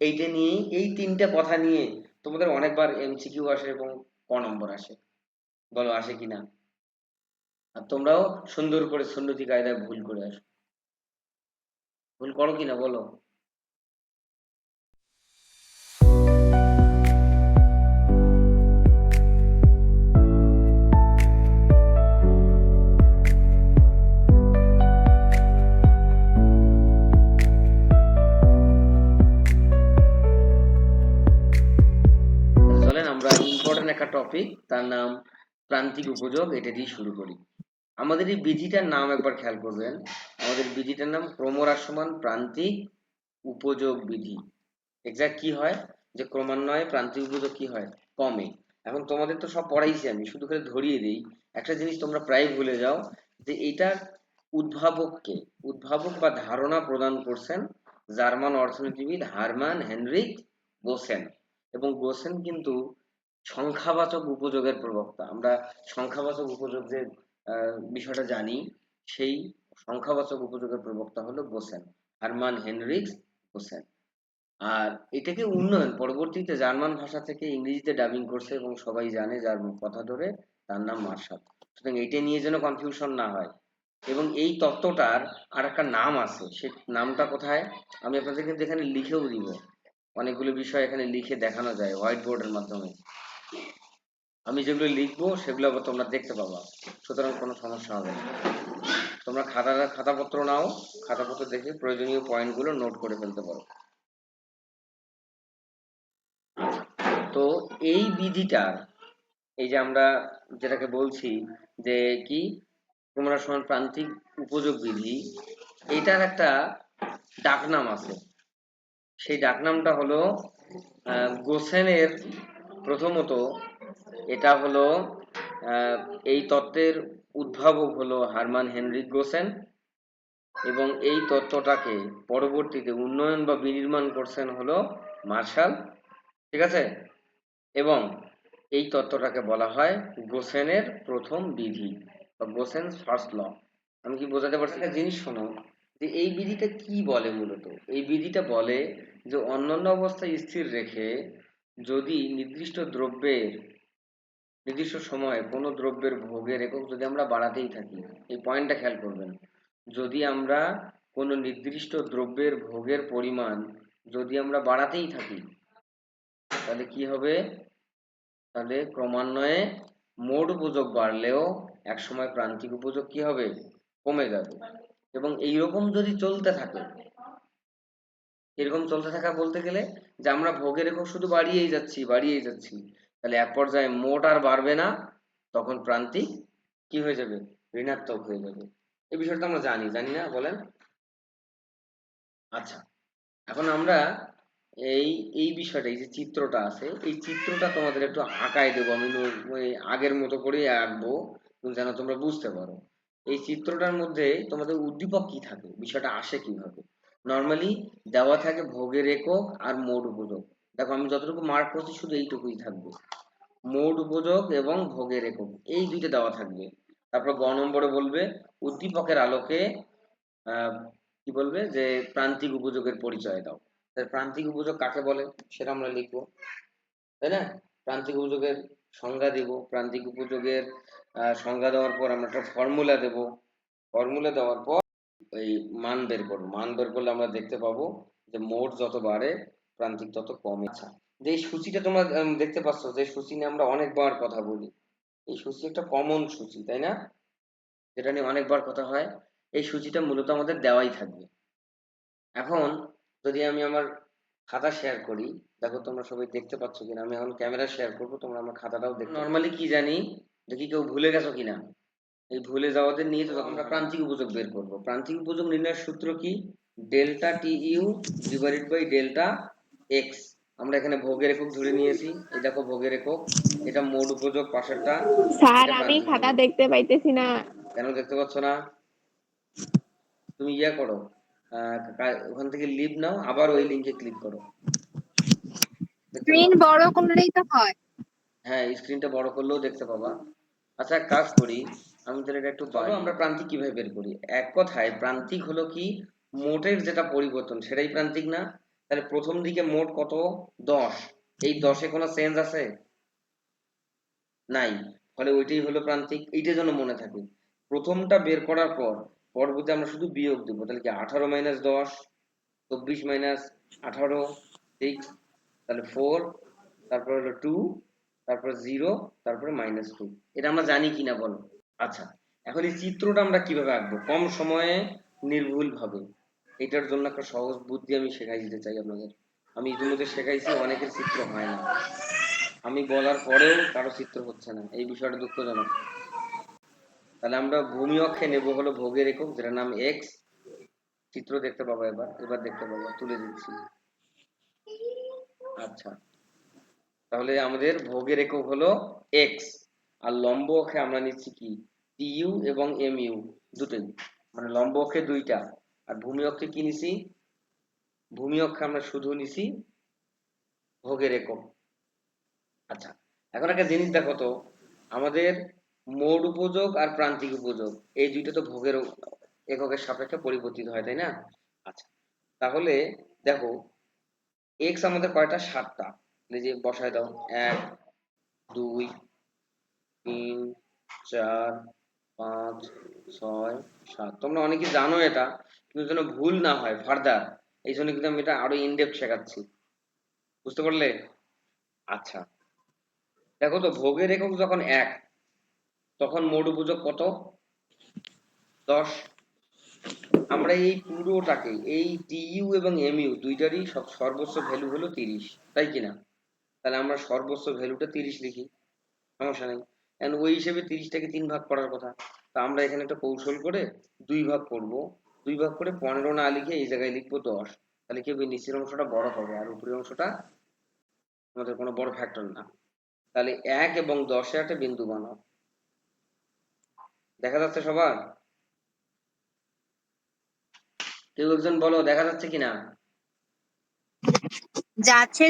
এইটা নিয়েই, এই তিনটে কথা নিয়ে তোমাদের অনেকবার এমসিকিউ আসে এবং ক নম্বর আসে। বলো, আসে কিনা? আর তোমরাও সুন্দর করে সুন্নতি কায়দায় ভুল করে আসো। ভুল করো কিনা বলো? একটা টপিক তার নাম প্রান্তিক উপযোগ, এটা দিয়ে শুরু করি। আমাদের এই বিধিটার নাম একবার খেয়াল করবেন। আমাদের বিধিটার নাম ক্রমহ্রাসমান প্রান্তিক উপযোগ বিধি। এক্সাক্ট কি হয়? যে ক্রমান্বয়ে প্রান্তিক উপযোগ কি হয়? কমে। এখন তোমাদের তো সব পড়াইছি আমি, শুধু করে ধরিয়ে দিই। একটা জিনিস তোমরা প্রায় ভুলে যাও, যে এইটার উদ্ভাবককে, উদ্ভাবক বা ধারণা প্রদান করছেন জার্মান অর্থনীতিবিদ হারমান হেনরিক গোসেন। এবং গোসেন কিন্তু সংখ্যাবাচক উপযোগের প্রবক্তা। আমরা সংখ্যাবাচক উপযোগ যে বিষয়টা জানি। সেই সংখ্যাবাচক উপযোগের প্রবক্তা হলো গোসেন হারমান হেনরিক্স গোসেন আর এটাকে উন্নয়ন, পরবর্তীতে জার্মান ভাষা থেকে ইংরেজিতে ডাবিং করছে এবং সবাই জানে যার কথা ধরে, তার নাম মার্শাল। সুতরাং এটা নিয়ে যেন কনফিউশন না হয়। এবং এই তত্ত্বটার আর একটা নাম আছে, সে নামটা কোথায়? আমি আপনাদের কিন্তু এখানে লিখেও দিব। অনেকগুলো বিষয় এখানে লিখে দেখানো যায় হোয়াইট বোর্ডের মাধ্যমে। আমি যেগুলো লিখব, সেগুলো আবার তোমরা দেখতে পাবা। সুতরাং কোনো সমস্যা হবে না। তোমরা খাতা খাতাপত্র নাও, খাতাপত্র দেখে প্রয়োজনীয় পয়েন্টগুলো নোট করে ফেলতে পারো। তো এই বিধিটার এই যে আমরা যেটাকে বলছি যে কি, তোমরা সমান প্রান্তিক উপযোগ বিধি এটার একটা ডাকনাম আছে। সেই ডাকনামটা হলো গোসেনের প্রথমত, এটা হলো এই তত্ত্বের উদ্ভাবক হলো হারমান হেনরিক গোসেন এবং এই তত্ত্বটাকে পরবর্তীতে উন্নয়ন বা বিনির্মাণ করছেন হলো মার্শাল, ঠিক আছে? এবং এই তত্ত্বটাকে বলা হয় গোসেনের প্রথম বিধি বা গোসেনস ফার্স্ট ল। আমি কি বোঝাতে পারছি? একটা জিনিস শোনো, যে এই বিধিটা কি বলে মূলত? এই বিধিটা বলে যে অন্যান্য অবস্থায় স্থির রেখে যদি নির্দিষ্ট দ্রব্যের, নির্দিষ্ট সময়ে কোনো দ্রব্যের ভোগের একক যদি আমরা বাড়াতেই থাকি, এই পয়েন্টটা খেয়াল করবেন। যদি আমরা কোনো নির্দিষ্ট দ্রব্যের ভোগের পরিমাণ যদি আমরা বাড়াতেই থাকি, তাহলে কি হবে? তাহলে ক্রমান্বয়ে মোট উপযোগ বাড়লেও একসময় প্রান্তিক উপযোগ কি হবে? কমে যাবে। এবং এইরকম যদি চলতে থাকে এরকম চলতে থাকা বলতে গেলে যে আমরা ভোগের একক শুধু বাড়িয়েই যাচ্ছি বাড়িয়েই যাচ্ছি। তাহলে এক পর্যায়ে মোট আর বাড়বে না, তখন প্রান্তিক কি হয়ে যাবে? ঋণাত্মক হয়ে যাবে। এই বিষয়টা আমরা জানি জানি না, বলেন। আচ্ছা এখন আমরা এই এই বিষয়টা, এই যে চিত্রটা আছে, এই চিত্রটা তোমাদের একটু আঁকায় দেবো। আমি আগের মতো করেই আঁকবো যেন তোমরা বুঝতে পারো। এই চিত্রটার মধ্যে তোমাদের উদ্দীপক কি থাকে? বিষয়টা আসে কীভাবে? নর্মালি দেওয়া থাকে ভোগের একক আর মোট উপযোগ। দেখো আমি যতটুকু মার্ক করছি শুধু এইটুকুই থাকবে। মোট উপযোগ এবং ভোগের একক, এই দুইটা দেওয়া থাকবে। তারপর গ নম্বরে বলবে, উদ্দীপকের আলোকে কি বলবে? যে প্রান্তিক উপযোগের পরিচয় দাও। প্রান্তিক উপযোগ কাকে বলে? সেটা আমরা লিখব। তাই না? প্রান্তিক উপযোগের সংজ্ঞা দেব। প্রান্তিক উপযোগের সংজ্ঞা দেওয়ার পর আমরা একটা ফর্মুলা দেব। ফর্মুলা দেওয়ার পর এই মান বের করব। মান বের করলে আমরা দেখতে পাবো যে মোট যত বাড়ে প্রান্তিক তত কমে। আচ্ছা যে এই সূচিটা তোমরা দেখতে পাচ্ছ যে সূচি নিয়ে আমরা অনেকবার কথা বলি। এই সূচি একটা কমন সূচি তাই না? যেটা নিয়ে অনেকবার কথা হয়। এই সূচিটা মূলত আমাদের দেওয়াই থাকবে। এখন যদি আমি আমার খাতা শেয়ার করি দেখো তোমরা সবাই দেখতে পাচ্ছ কিনা আমি এখন ক্যামেরা শেয়ার করব তোমরা আমার খাতাটাও দেখো নর্মালি কি জানি? দেখি কেউ ভুলে গেছো কিনা? এই ভুলে যাওয়াদের নিয়ে তো আমরা প্রান্তিক উপযোগ বের করব। প্রান্তিক উপযোগ নির্ণয়ের সূত্র কি? Delta T U divided by delta X. আমরা এখানে ভোগের একক ধরে নিয়েছি। এই দেখো ভোগের একক। এটা মোট উপযোগ পাশেরটা। স্যার আমি খাতা দেখতে পাইতেছি না। কেন দেখতে পাচ্ছ না? তুমি ইয়া করো। ওখান থেকে লিভ নাও। আবার ওই লিংকে ক্লিক করো। স্ক্রিন বড় করলেই তো হয়। হ্যাঁ স্ক্রিনটা বড় করলেও দেখতে পাবা। আচ্ছা এক কাজ করি। আমি তাহলে এটা একটু আমরা প্রান্তিক কীভাবে বের করি? এক কথায় প্রান্তিক হলো কি? মোটের যেটা পরিবর্তন সেটাই প্রান্তিক না? তাহলে প্রথম দিকে মোট কত? দশ। এই দশে কোনো চেঞ্জ আছে? নাই। ফলে ওইটাই হলো প্রান্তিক। এইটা যেন মনে থাকে। প্রথমটা বের করার পর পরবর্তী আমরা শুধু বিয়োগ দেবো। তাহলে কি আঠারো মাইনাস দশ? চব্বিশ মাইনাস আঠারো সিক্স তাহলে ফোর তারপর হলো টু তারপর জিরো তারপরে মাইনাস টু এটা আমরা জানি কিনা বলো? আচ্ছা এখন এই চিত্রটা আমরা কীভাবে আঁকবো? কম সময়ে নির্ভুল ভাবে এটার জন্য একটা সহজ বুদ্ধি আমি শেখাই দিতে চাই আপনাদের। আমি ইতিমধ্যে শেখাইছি, অনেকের চিত্র হয় না। আমি বলার পরেও কারও চিত্র হচ্ছে না। এই বিষয়টা দুঃখজনক। তাহলে আমরা ভূমি অক্ষে নেব হলো ভোগের একক, যেটার নাম এক্স চিত্র দেখতে পাবো এবার এবার দেখতে পাবো, তুলে দিচ্ছি আচ্ছা তাহলে আমাদের ভোগের একক হলো এক্স আর লম্ব অক্ষে আমরা নিচ্ছি কি? টিইউ এবং এমইউ দুটোই। মানে লম্ব অক্ষে দুইটা। আর ভূমি অক্ষে কি নিছি? ভূমি অক্ষে আমরা শুধু নিছি ভোগের একক। আচ্ছা এখন একটা জিনিস দেখো তো। আমাদের মোড উপযোগ আর প্রান্তিক উপযোগ। এই দুইটা তো ভোগের এককের সাপেক্ষে পরিবর্তিত হয়, তাই না? আচ্ছা তাহলে দেখো এক্স আমাদের কয়টা? সাতটা। যে বসায় দাও। এক, দুই তিন, চার, পাঁচ, ছয়, সাত। তোমরা অনেকে জানো এটা, কিন্তু যেন ভুল না হয়, ফার্দার। এই জন্য কিন্তু আমি এটা আরও ইনডেপথ শেখাচ্ছি। বুঝতে পারলে? আচ্ছা। দেখো তো, ভোগের একক যখন এক, তখন মোট উপযোগ কত? দশ। আমরা এই পুরোটাকে, এই টিইউ এবং এমইউ দুইটারই সব সর্বোচ্চ ভ্যালু হলো তিরিশ। তাই কিনা? তাহলে আমরা সর্বোচ্চ ভ্যালুটা তিরিশ লিখি। সমস্যা নেই। এখন ওই হিসেবে তিরিশটাকে তিন ভাগ করার কথা। তা আমরা এখানে একটা কৌশল করে দুই ভাগ করব। দুই ভাগ করে পনেরো না লিখে এই জায়গায় লিখব দশ। তাহলে কি হবে? নিচের অংশটা বড় হবে আর উপরের অংশটা আমাদের কোনো বড় ফ্যাক্টর না। তাহলে এক এবং দশে একটা বিন্দু বানাও। দেখা যাচ্ছে সবার? কেউ একজন বলো দেখা যাচ্ছে কিনা? যাচ্ছে।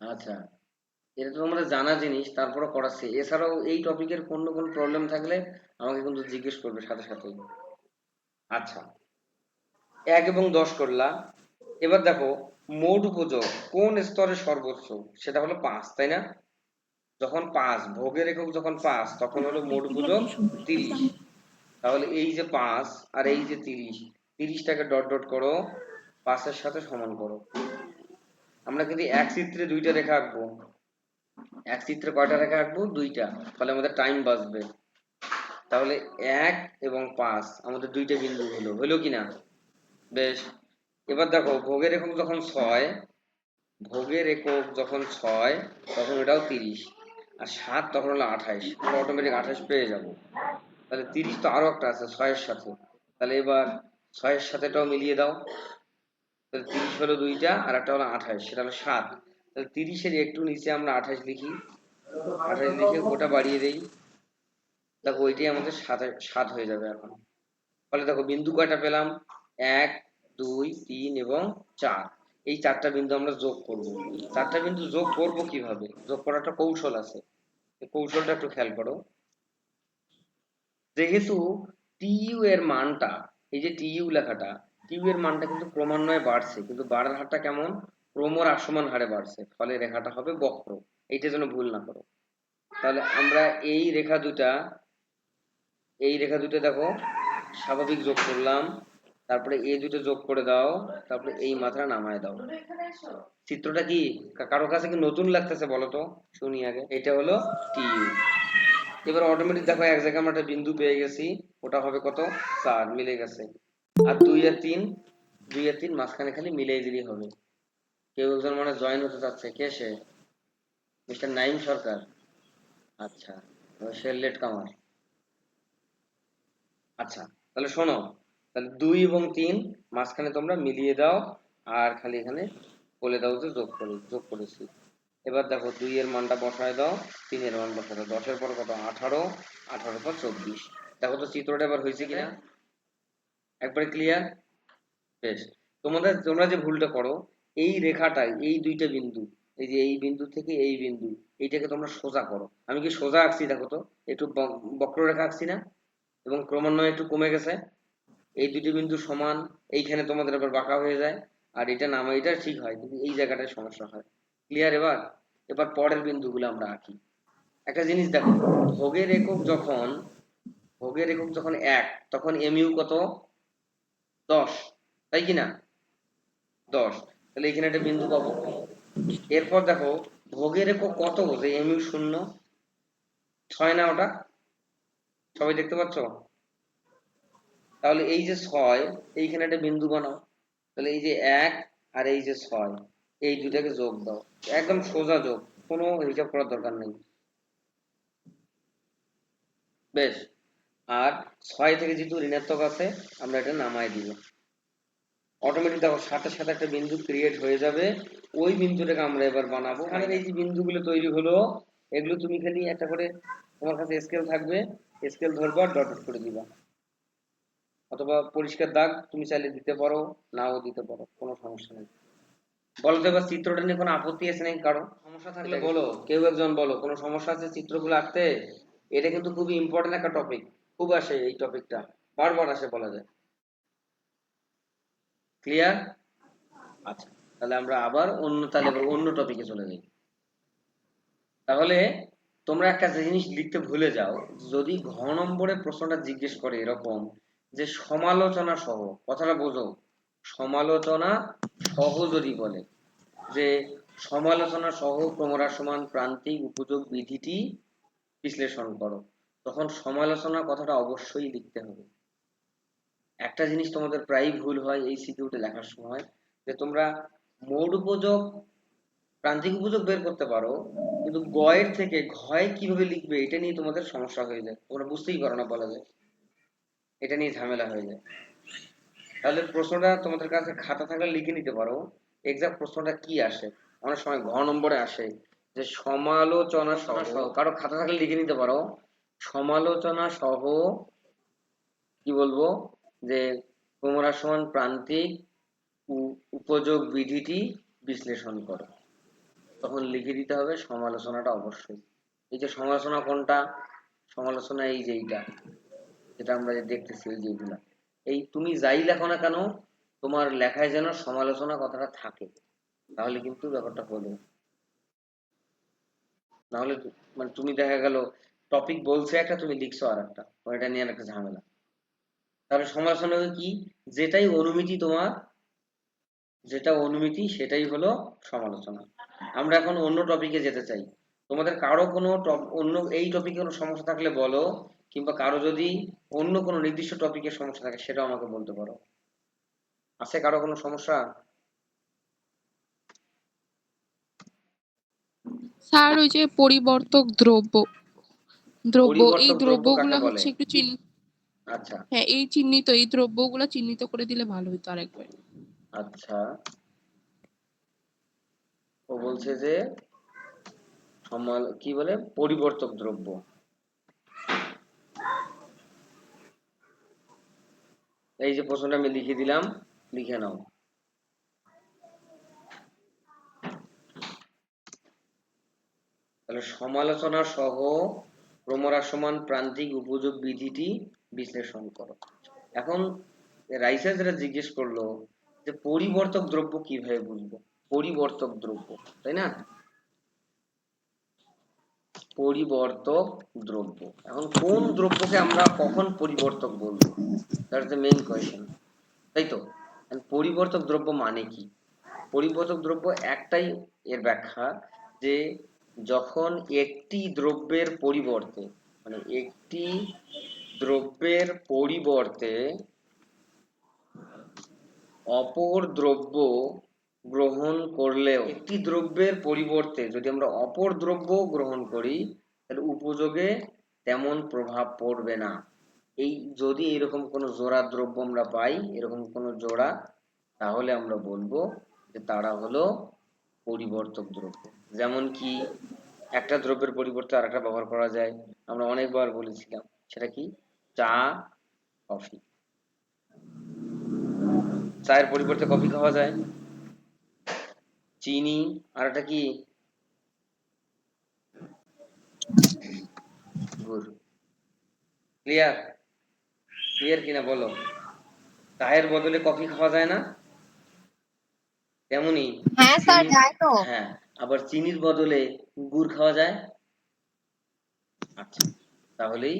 আচ্ছা। এটা তো আমাদের জানা জিনিস তারপরে করাচ্ছি এছাড়াও এই টপিকের অন্য কোনো প্রবলেম থাকলে আমাকে কিন্তু জিজ্ঞেস করবে সাথে সাথে আচ্ছা। এক এবং দশ করলাম এবার দেখো, মোট উপযোগ কোন স্তরে সর্বোচ্চ? সেটা হলো পাঁচ, তাই না? যখন পাঁচ ভোগের একক যখন পাঁচ, তখন হলো মোট উপযোগ তিরিশ। তাহলে এই যে পাঁচ আর এই যে তিরিশ, তিরিশটাকে ডট ডট করো, পাঁচের সাথে সমান করো। আমরা কিন্তু এক চিত্রে দুইটা রেখা আঁকবো। এক চিত্রে কয়টা রেখা আঁকবো দুইটা। ফলে আমাদের টাইম বাঁচবে। তাহলে এক এবং পাঁচ, আমাদের দুইটা বিন্দু হলো। হলো কি না বেশ। এবার দেখো, ভোগের একক যখন ছয়, ভোগের একক যখন ছয়, তখন এটাও তিরিশ। আর সাত তখন হলো আঠাইশ। আমরা অটোমেটিক আঠাইশ পেয়ে যাব। তাহলে তিরিশ তো আরও একটা আছে, ছয়ের সাথে। তাহলে এবার ছয়ের সাথেটাও মিলিয়ে দাও। তাহলে তিরিশ হলো দুইটা, আর একটা হলো আঠাইশ, সেটা হলো সাত। তাহলে তিরিশের একটু নিচে আমরা আঠাইশ লিখি। আঠাইশ লিখে ওটা বাড়িয়ে দেই। দেখো, ওইটাই আমাদের সাত হয়ে যাবে এখন। ফলে দেখো, বিন্দু কয়টা পেলাম? এক, দুই, তিন এবং চার। এই চারটা বিন্দু আমরা যোগ করব। চারটা বিন্দু যোগ করব কীভাবে? যোগ করার একটা কৌশল আছে। কৌশলটা একটু খেয়াল করো। যেহেতু টিইউ এর মানটা, এই যে টিইউ লেখাটা, টিইউ এর মানটা কিন্তু ক্রমান্বয়ে বাড়ছে, কিন্তু বাড়ার হারটা কেমন? ক্রমর আসমান হারে বাড়ছে ফলে রেখাটা হবে বক্র। এইটা যেন ভুল না করো। তাহলে আমরা এই রেখা দুটা এই রেখা দুটো দেখো স্বাভাবিক যোগ করলাম তারপরে এই দুটো যোগ করে দাও তারপরে এই মাত্রা নামায় দাও। চিত্রটা কি? কারও কাছে কি নতুন লাগতেছে বলো তো? শুনি আগে। এটা হলো টিইউ এবার অটোমেটিক দেখো এক জায়গায় আমরা একটা বিন্দু পেয়ে গেছি ওটা হবে কত? চার মিলে গেছে। আর দুই আর তিন দুই আর তিন মাঝখানে খালি মিলিয়ে দিলেই হবে। কেউ একজন মানে জয়েন হতে চাচ্ছে। কে সে? মিস্টার নাইম সরকার। আচ্ছা সে লেট কামার আচ্ছা তাহলে শোনো, তাহলে দুই এবং তিন মাঝখানে তোমরা মিলিয়ে দাও, আর খালি এখানে বলে দাও যে যোগ করে, যোগ করেছি। এবার দেখো দুই এর মানটা বসায় দাও, তিনের মান বসায় দাও। দশের পর কত? আঠারো আঠারোর পর চব্বিশ। দেখো তো চিত্রটা এবার হয়েছে কিনা একবারে ক্লিয়ার বেশ। তোমাদের, তোমরা যে ভুলটা করো এই রেখাটাই, এই দুইটা বিন্দু, এই যে এই বিন্দু থেকে এই বিন্দু, এইটাকে তোমরা সোজা করো। আমি কি সোজা আঁকছি? দেখো তো, একটু বক- বক্ররেখা আঁকছি না? এবং ক্রমান্বয়ে একটু কমে গেছে। এই দুটি বিন্দু সমান, এইখানে তোমাদের আবার বাঁকা হয়ে যায়। আর এটা নামা, এটা ঠিক হয়, কিন্তু এই জায়গাটায় সমস্যা হয়। ক্লিয়ার এবার? এবার পরের বিন্দুগুলো আমরা আঁকি। একটা জিনিস দেখো, ভোগের একক যখন, ভোগের একক যখন এক, তখন এমইউ কত? দশ, তাই কি না? দশ। তাহলে এখানে একটা বিন্দু পাবো। এরপর দেখো, ভোগের একক কত? যে এমইউ শূন্য। ছয় না ওটা? সবাই দেখতে পাচ্ছ? তাহলে এই যে ছয়, এইখানে একটা বিন্দু বানাও। তাহলে এই যে এক আর এই যে ছয়, এই দুটাকে যোগ দাও। একদম সোজা যোগ, কোনো হিসাব করার দরকার নেই। বেশ, আর ছয় থেকে যেহেতু ঋণাত্মক আছে, আমরা এটা নামায় দিব। অটোমেটিক দেখো সাথে সাথে একটা বিন্দু ক্রিয়েট হয়ে যাবে। ওই বিন্দুটাকে আমরা এবার বানাবো। এখানে এই যে বিন্দুগুলো তৈরি হলো এগুলো তুমি খালি একটা করে তোমার কাছে স্কেল থাকবে। স্কেল ধরবা ডট ডট করে দিবা। অথবা পরিষ্কার দাগ তুমি চাইলে দিতে পারো নাও দিতে পারো কোনো সমস্যা নেই। বলো তো এবার চিত্রটা নিয়ে কোনো আপত্তি আছে নাকি কারও? সমস্যা থাকলে বলো। কেউ একজন বলো কোনো সমস্যা আছে চিত্রগুলো আঁকতে? এটা কিন্তু খুবই ইম্পর্টেন্ট একটা টপিক খুব আসে এই টপিকটা বারবার আসে বলা যায়। ক্লিয়ার আচ্ছা। তাহলে আমরা আবার অন্য তাহলে অন্য টপিকে চলে যাই। তাহলে তোমরা একটা জিনিস লিখতে ভুলে যাও যদি ঘ নম্বরে প্রশ্নটা জিজ্ঞেস করে এরকম যে সমালোচনা সহ কথাটা বোঝো। সমালোচনা সহ যদি বলে যে সমালোচনা সহ ক্রমরা সমান প্রান্তিক উপযোগ বিধিটি বিশ্লেষণ করো তখন সমালোচনা কথাটা অবশ্যই লিখতে হবে। একটা জিনিস তোমাদের প্রায়ই ভুল হয় এই সিকিউরিটি লেখার সময়, যে তোমরা মোড উপযোগ, প্রান্তিক উপযোগ বের করতে পারো, কিন্তু গয়ের থেকে ঘয় কীভাবে লিখবে এটা নিয়ে তোমাদের সমস্যা হয়ে যায়। তোমরা বুঝতেই পারো না বলা যায়। এটা নিয়ে ঝামেলা হয়ে যায়। তাহলে প্রশ্নটা তোমাদের কাছে খাতা থাকলে লিখে নিতে পারো। এক্সাক্ট প্রশ্নটা কি আসে? অনেক সময় ঘ নম্বরে আসে। যে সমালোচনা সহ, কারও খাতা থাকলে লিখে নিতে পারো। সমালোচনা সহ, কি বলব? যে কুমরা সমান প্রান্তিক উপযোগ বিধিটি বিশ্লেষণ করো। তখন লিখে দিতে হবে সমালোচনাটা অবশ্যই। এই যে সমালোচনা কোনটা? সমালোচনা এই যে এইটা। যেটা আমরা দেখতেছি এই যে এইগুলা এই তুমি যাই লেখো না কেন, তোমার লেখায় যেন সমালোচনা কথাটা থাকে। তাহলে কিন্তু ব্যাপারটা হলো। নাহলে মানে তুমি দেখা গেল টপিক বলছে একটা, তুমি লিখছো আর একটা এটা নিয়ে আর একটা ঝামেলা। তাহলে সমালোচনা কি? যেটাই অনুমিতি তোমার যেটা অনুমিতি সেটাই হলো সমালোচনা। আমরা এখন অন্য টপিকে যেতে চাই। তোমাদের কারও কোনো অন্য এই টপিকে কোনো সমস্যা থাকলে বলো কিংবা কারও যদি অন্য কোনো নির্দিষ্ট টপিকের সমস্যা থাকে সেটাও আমাকে বলতে পারো। আছে কারও কোনো সমস্যা? স্যার ওই যে পরিবর্তক দ্রব্য দ্রব্য এই দ্রব্যগুলো হচ্ছে একটু চিহ্ন আচ্ছা। হ্যাঁ এই চিহ্নিত এই দ্রব্যগুলো চিহ্নিত করে দিলে ভালো হতো আরেকবার। আচ্ছা। ও বলছে যে সমাল কি বলে? পরিবর্তক দ্রব্য। এই যে প্রশ্নটা আমি লিখে দিলাম লিখে নাও। তাহলে সমালোচনা সহ ক্রমহ্রাসমান প্রান্তিক উপযোগ বিধিটি বিশ্লেষণ করো। এখন রাইসা যেটা জিজ্ঞেস করল যে পরিবর্তক দ্রব্য কীভাবে বুঝব? পরিবর্তক দ্রব্য, তাই না? পরিবর্তক দ্রব্য। এখন কোন দ্রব্যকে আমরা কখন পরিবর্তক বলব? দ্যাটস দ্য মেইন কোয়েশ্চেন তাই তো? পরিবর্তক দ্রব্য মানে কি? পরিবর্তক দ্রব্য একটাই এর ব্যাখ্যা যে যখন একটি দ্রব্যের পরিবর্তে মানে একটি দ্রব্যের পরিবর্তে অপর দ্রব্য গ্রহণ করলেও, একটি দ্রব্যের পরিবর্তে যদি আমরা অপর দ্রব্য গ্রহণ করি, তাহলে উপযোগে তেমন প্রভাব পড়বে না। এই যদি এরকম কোনো জোড়া দ্রব্য আমরা পাই, এরকম কোনো জোড়া, তাহলে আমরা বলব যে তারা হলো পরিবর্তক দ্রব্য। যেমন কি, একটা দ্রব্যের পরিবর্তে আরেকটা ব্যবহার করা যায়। আমরা অনেকবার বলেছিলাম, সেটা কি? চা কফি। চায়ের পরিবর্তে কফি খাওয়া যায়। চিনি আর একটা কি? গুড়। ক্লিয়ার? ক্লিয়ার কিনা বলো? চায়ের বদলে কফি খাওয়া যায় না? তেমনি হ্যাঁ স্যার যায় তো। হ্যাঁ আবার চিনির বদলে গুড় খাওয়া যায়? আচ্ছা তাহলেই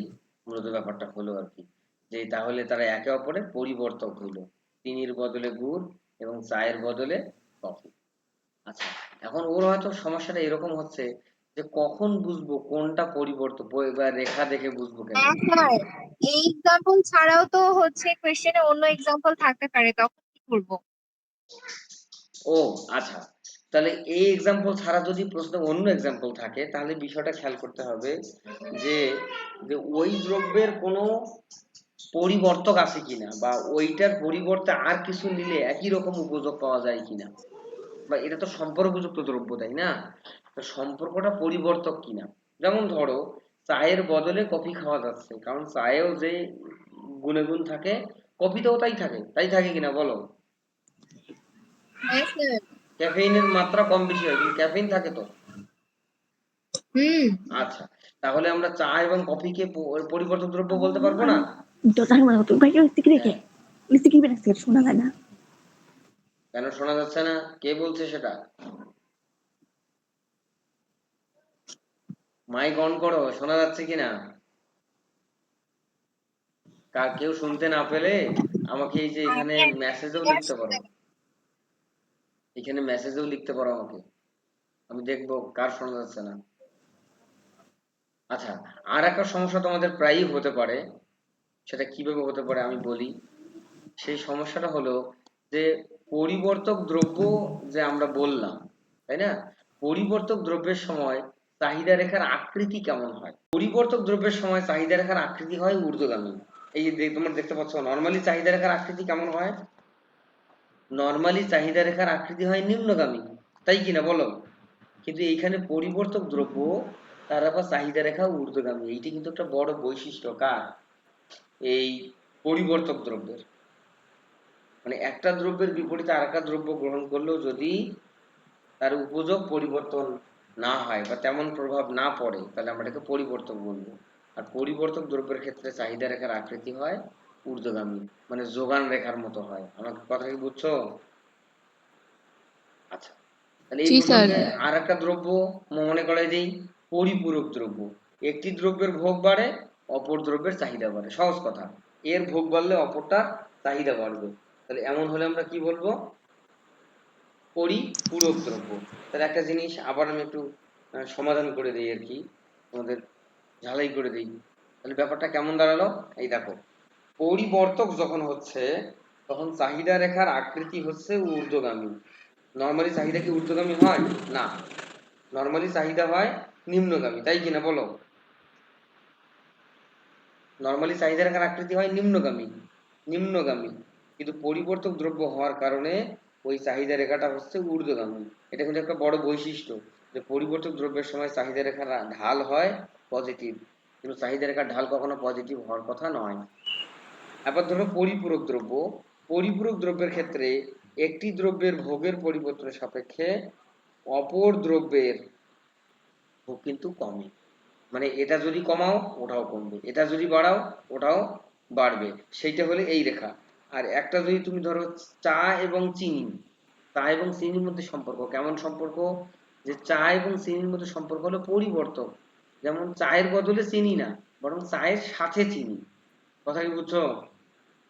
মূলত ব্যাপারটা হলো আর কি। যে তাহলে তারা একে অপরের পরিবর্তক হইল। চিনির বদলে গুড় এবং চায়ের বদলে কফি। আচ্ছা এখন ওর হয়তো সমস্যাটা এরকম হচ্ছে যে কখন বুঝব কোনটা পরিবর্তন বা রেখা দেখে বুঝব কেন? হ্যাঁ এই এক্সাম্পল ছাড়াও তো হচ্ছে কোয়েশ্চেনে অন্য এক্সাম্পল থাকতে পারে তখন কি করব? ও আচ্ছা। তাহলে এই এক্সাম্পল ছাড়া যদি প্রশ্নে অন্য এক্সাম্পল থাকে, তাহলে বিষয়টা খেয়াল করতে হবে যে যে ওই দ্রব্যের কোনো পরিবর্তক আছে কিনা বা ওইটার পরিবর্তে আর কিছু নিলে একই রকম উপযোগ পাওয়া যায় কিনা? বা এটা তো সম্পর্কযুক্ত দ্রব্য, তাই না? তো সম্পর্কটা পরিবর্তক কিনা? যেমন ধরো, চায়ের বদলে কফি খাওয়া যাচ্ছে, কারণ চায়েও যে গুণে গুণ থাকে, কফিতেও তাই থাকে। তাই থাকে কিনা বলো? হ্যাঁ ক্যাফেইনের মাত্রা কম বেশি হয় কিন্তু ক্যাফেইন থাকে তো। হুম। আচ্ছা তাহলে আমরা চা এবং কফিকে প- পরিবর্তক দ্রব্য বলতে পারব না? a ser una কেন শোনা যাচ্ছে না? কে বলছে সেটা? মাইক অন করো শোনা যাচ্ছে কিনা? কেউ শুনতে না পেলে আমাকে এই যে এখানে মেসেজেও লিখতে পারো। এখানে মেসেজেও লিখতে পারো আমাকে। আমি দেখব কার শোনা যাচ্ছে না। আচ্ছা আর একটা সমস্যা তোমাদের প্রায়ই হতে পারে, সেটা কীভাবে হতে পারে আমি বলি। সেই সমস্যাটা হলো যে পরিবর্তক দ্রব্য যে আমরা বললাম, তাই না? পরিবর্তক দ্রব্যের সময় চাহিদা রেখার আকৃতি কেমন হয়? পরিবর্তক দ্রব্যের সময় চাহিদা রেখার আকৃতি হয় ঊর্ধ্বগামী। এই যে তোমরা দেখতে পাচ্ছ নর্মালি চাহিদা রেখার আকৃতি কেমন হয়? নর্মালি চাহিদা রেখার আকৃতি হয় নিম্নগামী। তাই কিনা বলো? কিন্তু এইখানে পরিবর্তক দ্রব্য, তার আবার চাহিদা রেখা ঊর্ধ্বগামী। এইটি কিন্তু একটা বড় বৈশিষ্ট্য। কার? এই পরিবর্তক দ্রব্যের। মানে একটা দ্রব্যের বিপরীতে আরেকটা দ্রব্য গ্রহণ করলেও যদি তার উপযোগ পরিবর্তন না হয় বা তেমন প্রভাব না পড়ে, তাহলে আমরা এটাকে পরিবর্তক বলব। আর পরিবর্তক দ্রব্যের ক্ষেত্রে চাহিদা রেখার আকৃতি হয় ঊর্ধ্বগামী মানে যোগান রেখার মতো হয়। আমার কথা কি বুঝছ? আচ্ছা তাহলে। আর একটা দ্রব্য মনে করে দিই পরিপূরক দ্রব্য। একটি দ্রব্যের ভোগ বাড়ে অপর দ্রব্যের চাহিদা বাড়ে। সহজ কথা। এর ভোগ বাড়লে অপরটার চাহিদা বাড়বে। তাহলে এমন হলে আমরা কি বলব? পরিপূরক দ্রব্য। তাহলে একটা জিনিস আবার আমি একটু সমাধান করে দিই আর কি তোমাদের ঝালাই করে দিই। তাহলে ব্যাপারটা কেমন দাঁড়াল? এই দেখো। পরিবর্তক যখন হচ্ছে, তখন চাহিদা রেখার আকৃতি হচ্ছে ঊর্ধ্বগামী। নর্মালি চাহিদা কি ঊর্ধ্বগামী হয়? না। নর্মালি চাহিদা হয় নিম্নগামী, তাই কিনা বলো? নর্মালি চাহিদা রেখার আকৃতি হয় নিম্নগামী নিম্নগামী। কিন্তু পরিবর্তক দ্রব্য হওয়ার কারণে ওই চাহিদা রেখাটা হচ্ছে ঊর্ধ্বগামী। এটা কিন্তু একটা বড় বৈশিষ্ট্য যে পরিবর্তক দ্রব্যের সময় চাহিদা রেখার ঢাল হয় পজিটিভ কিন্তু চাহিদা রেখার ঢাল কখনো পজিটিভ হওয়ার কথা নয়। এবার ধরো পরিপূরক দ্রব্য, পরিপূরক দ্রব্যের ক্ষেত্রে একটি দ্রব্যের ভোগের পরিবর্তনের সাপেক্ষে অপর দ্রব্যের ভোগ কিন্তু কমে। মানে এটা যদি কমাও, ওটাও কমবে। এটা যদি বাড়াও, ওটাও বাড়বে। সেইটা হলে এই রেখা। আর একটা যদি তুমি ধরো চা এবং চিনি, চা এবং চিনির মধ্যে সম্পর্ক। কেমন সম্পর্ক? যে চা এবং চিনির মধ্যে সম্পর্ক হলো পরিবর্তক। যেমন চায়ের বদলে চিনি না, বরং চায়ের সাথে চিনি। কথা কি বুঝছ?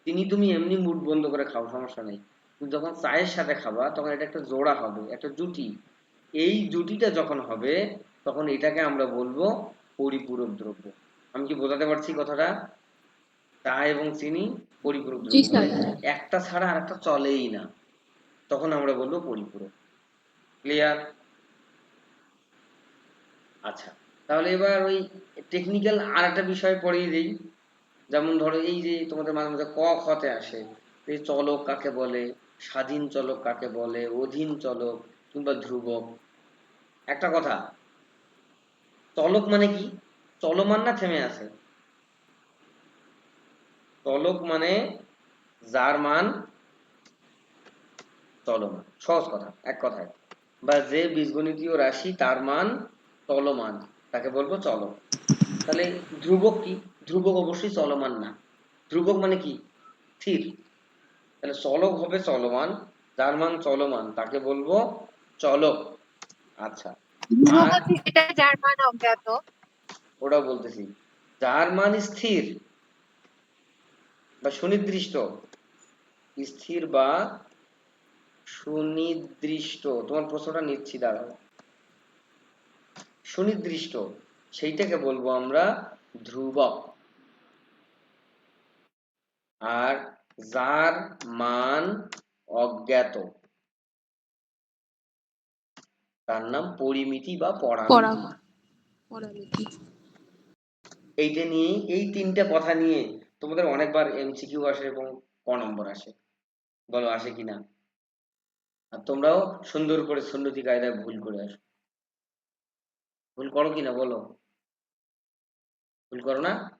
চিনি তুমি এমনি মুড বন্ধ করে খাও সমস্যা নেই। কিন্তু যখন চায়ের সাথে খাবা তখন এটা একটা জোড়া হবে একটা জুটি। এই জুটিটা যখন হবে তখন এটাকে আমরা বলব পরিপূরক দ্রব্য। আমি কি বোঝাতে পারছি কথাটা? চা এবং চিনি পরিপূরক। একটা ছাড়া আরেকটা চলেই না। তখন আমরা বলব পরিপূরক। ক্লিয়ার আচ্ছা। তাহলে এবার ওই টেকনিক্যাল আর একটা বিষয় পড়িয়ে দিই। যেমন ধরো এই যে তোমাদের মাঝে মাঝে ক খতে আসে, এই চলক কাকে বলে, স্বাধীন চলক কাকে বলে, অধীন চলক কিংবা ধ্রুবক। একটা কথা, চলক মানে কি? চলমান না থেমে আছে? চলক মানে যার মান চলমান। সহজ কথা, এক কথায়। বা যে বীজগণিতীয় রাশি তার মান চলমান, তাকে বলব চলক। তাহলে ধ্রুবক কি? ধ্রুবক অবশ্যই চলমান না। ধ্রুবক মানে কি? স্থির। তাহলে চলক হবে চলমান যার মান চলমান তাকে বলব চলক। আচ্ছা। ওটাও বলতেছি। যার মান স্থির বা সুনির্দিষ্ট স্থির বা সুনির্দিষ্ট। তোমার প্রশ্নটা নিচ্ছি দাঁড়াও। সুনির্দিষ্ট সেইটাকে বলব আমরা ধ্রুবক। আর যার মান অজ্ঞাত। তার নাম পরিমিতি বা পরামিতি। এইটা নিয়ে এই তিনটা কথা নিয়ে তোমাদের অনেকবার এমসিকিউ আসে এবং ক নম্বর আসে। বলো আসে কিনা? আর তোমরাও সুন্দর করে সুন্নতি কায়দায় ভুল করে আসো। ভুল করো কিনা বলো? ভুল করো না?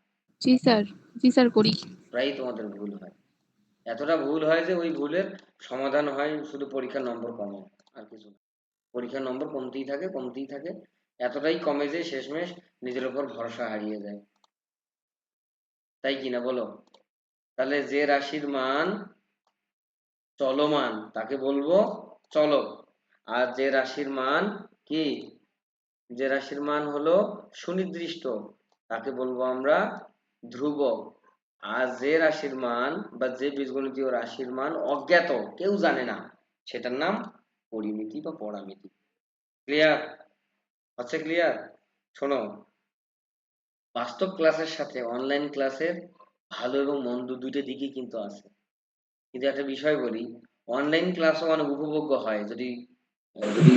জি স্যার জি স্যার করি। প্রায়ই তোমাদের ভুল হয়। এতটা ভুল হয় যে ওই ভুলের সমাধান হয় শুধু পরীক্ষার নম্বর কমে, আর কিছু পরীক্ষার নম্বর কমতেই থাকে কমতেই থাকে। এতটাই কমে যে শেষমেশ নিজের উপর ভরসা হারিয়ে যায়। তাই কিনা বলো? তাহলে যে রাশির মান চলমান, তাকে বলব আর যে রাশির মান কি? যে রাশির মান হলো সুনির্দিষ্ট, তাকে বলব আমরা ধ্রুবক আর যে রাশির মান বা যে বীজগণিতীয় রাশির মান অজ্ঞাত কেউ জানে না সেটার নাম পরিমিতি বা পরামিতি। ক্লিয়ার হচ্ছে ক্লিয়ার শোনো বাস্তব ক্লাসের সাথে অনলাইন ক্লাসের ভালো এবং মন্দ দুটো দিকই কিন্তু আছে। কিন্তু একটা বিষয় বলি অনলাইন ক্লাসও অনেক উপভোগ্য হয় যদি যদি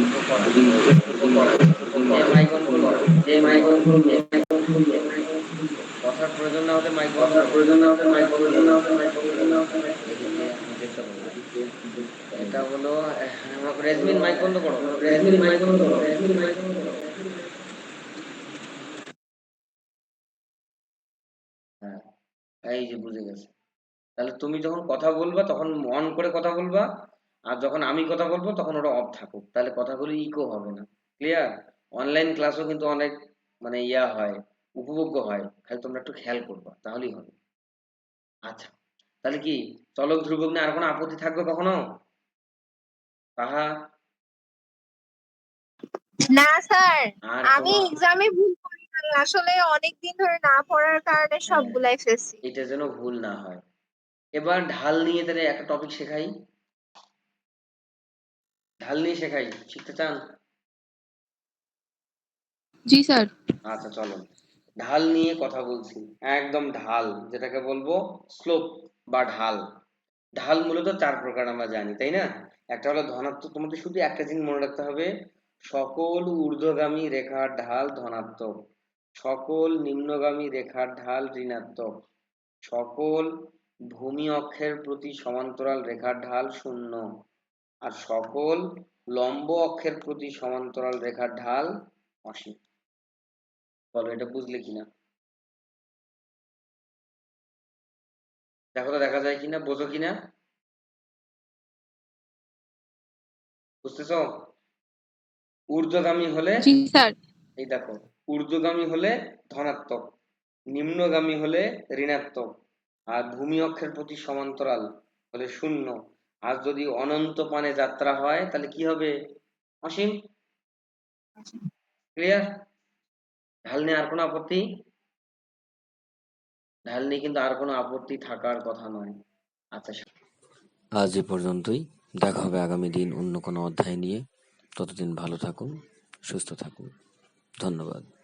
প্রয়োজন না মাইক প্রয়োজন না মাইক প্রয়োজন না মাইক প্রয়োজন না এটা হলো রেজমিন মাইক বন্ধ করো রেজমিন মাইক বন্ধ করো রেজমিন মাইক বন্ধ করো হ্যাঁ এই যে বুঝে গেছে। তাহলে তুমি যখন কথা বলবা, তখন অন করে কথা বলবা, আর যখন আমি কথা বলব, তখন ওটা অফ থাকুক। তাহলে কথাগুলো ইকো হবে না। ক্লিয়ার অনলাইন ক্লাসও কিন্তু অনেক মানে ইয়া হয়। উপভোগ্য হয় খালি তোমরা একটু খেয়াল করবা তাহলেই হবে। আচ্ছা তাহলে কি চলক ধ্রুবক নিয়ে আর কোনো আপত্তি থাকবে কখনো? তাহা? না স্যার আমি এক্সামে ভুল করি আসলে অনেক দিন ধরে না পড়ার কারণে সবগুলাই ফেলছি। এটা যেন ভুল না হয়। এবার ঢাল নিয়ে তাহলে একটা টপিক শেখাই। ঢাল নিয়ে শেখাই শিখতে চান? জি স্যার। আচ্ছা চলো। ঢাল নিয়ে কথা বলছি, একদম ঢাল, যেটাকে বলব স্লোপ বা ঢাল। ঢাল মূলত চার প্রকার আমরা জানি, তাই না? একটা হলো ধনাত্মক তোমাদের শুধু একটা জিনিস মনে রাখতে হবে, সকল ঊর্ধ্বগামী রেখার ঢাল ধনাত্মক, সকল নিম্নগামী রেখার ঢাল ঋণাত্মক, সকল ভূমি অক্ষের প্রতি সমান্তরাল রেখার ঢাল শূন্য, আর সকল লম্ব অক্ষের প্রতি সমান্তরাল রেখার ঢাল অসীম। বলো এটা বুঝলে কিনা? দেখো তো দেখা যায় কিনা বোঝো কিনা? বুঝতেছো? ঊর্ধ্বগামী হলে এই দেখো ঊর্ধ্বগামী হলে ধনাত্মক নিম্নগামী হলে ঋণাত্মক আর ভূমি অক্ষের প্রতি সমান্তরাল হলে শূন্য। আর যদি অনন্ত পানে যাত্রা হয় তাহলে কি হবে? অসীম। ক্লিয়ার ঢাল নিয়ে আর কোনো আপত্তি? ঢাল নিয়ে কিন্তু আর কোনো আপত্তি থাকার কথা নয়। আচ্ছা আজ এ পর্যন্তই। দেখা হবে আগামী দিন অন্য কোনো অধ্যায় নিয়ে। ততদিন ভালো থাকুন, সুস্থ থাকুন। ধন্যবাদ।